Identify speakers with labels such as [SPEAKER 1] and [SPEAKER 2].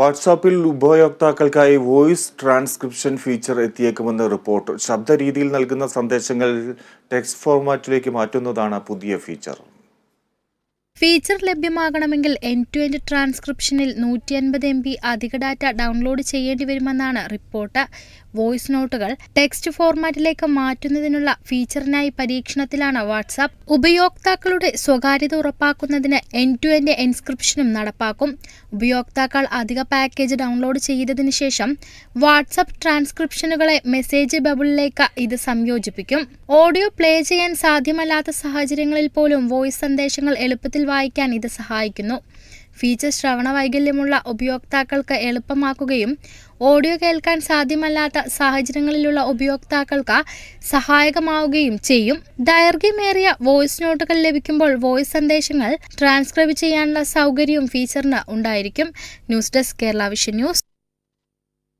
[SPEAKER 1] വാട്സാപ്പിൽ ഉപയോക്താക്കൾക്കായി voice transcription feature എത്തിയേക്കുമെന്ന് റിപ്പോർട്ട്. ശബ്ദ രീതിയിൽ നൽകുന്ന സന്ദേശങ്ങൾ ടെക്സ്റ്റ് ഫോർമാറ്റിലേക്ക് മാറ്റുന്നതാണ് പുതിയ ഫീച്ചർ.
[SPEAKER 2] ഫീച്ചർ ലഭ്യമാകണമെങ്കിൽ എൻ ടു എൻഡ് ട്രാൻസ്ക്രിപ്ഷനിൽ നൂറ്റി അൻപത് എം ബി അധിക ഡാറ്റ ഡൗൺലോഡ് ചെയ്യേണ്ടി വരുമെന്നാണ് റിപ്പോർട്ട്. വോയിസ് നോട്ടുകൾ ടെക്സ്റ്റ് ഫോർമാറ്റിലേക്ക് മാറ്റുന്നതിനുള്ള ഫീച്ചറിനായി പരീക്ഷണത്തിലാണ് വാട്സാപ്പ്. ഉപയോക്താക്കളുടെ സ്വകാര്യത ഉറപ്പാക്കുന്നതിന് എൻ ടു എൻഡ് എൻസ്ക്രിപ്ഷനും നടപ്പാക്കും. ഉപയോക്താക്കൾ അധിക പാക്കേജ് ഡൗൺലോഡ് ചെയ്തതിനു ശേഷം വാട്സാപ്പ് ട്രാൻസ്ക്രിപ്ഷനുകളെ മെസ്സേജ് ബബിളിലേക്ക് ഇത് സംയോജിപ്പിക്കും. ഓഡിയോ പ്ലേ ചെയ്യാൻ സാധ്യമല്ലാത്ത സാഹചര്യങ്ങളിൽ പോലും വോയിസ് സന്ദേശങ്ങൾ എളുപ്പത്തിൽ വായിക്കാൻ ഇത് സഹായിക്കുന്നു. ഫീച്ചർ ശ്രവണ വൈകല്യമുള്ള ഉപയോക്താക്കൾക്ക് എളുപ്പമാക്കുകയും ഓഡിയോ കേൾക്കാൻ സാധ്യമല്ലാത്ത സാഹചര്യങ്ങളിലുള്ള ഉപയോക്താക്കൾക്ക് സഹായകമാവുകയും ചെയ്യും. ദൈർഘ്യമേറിയ വോയിസ് നോട്ടുകൾ ലഭിക്കുമ്പോൾ വോയിസ് സന്ദേശങ്ങൾ ട്രാൻസ്ക്രൈബ് ചെയ്യാനുള്ള സൗകര്യവും ഫീച്ചറിന് ഉണ്ടായിരിക്കും. News desk Kerala vision news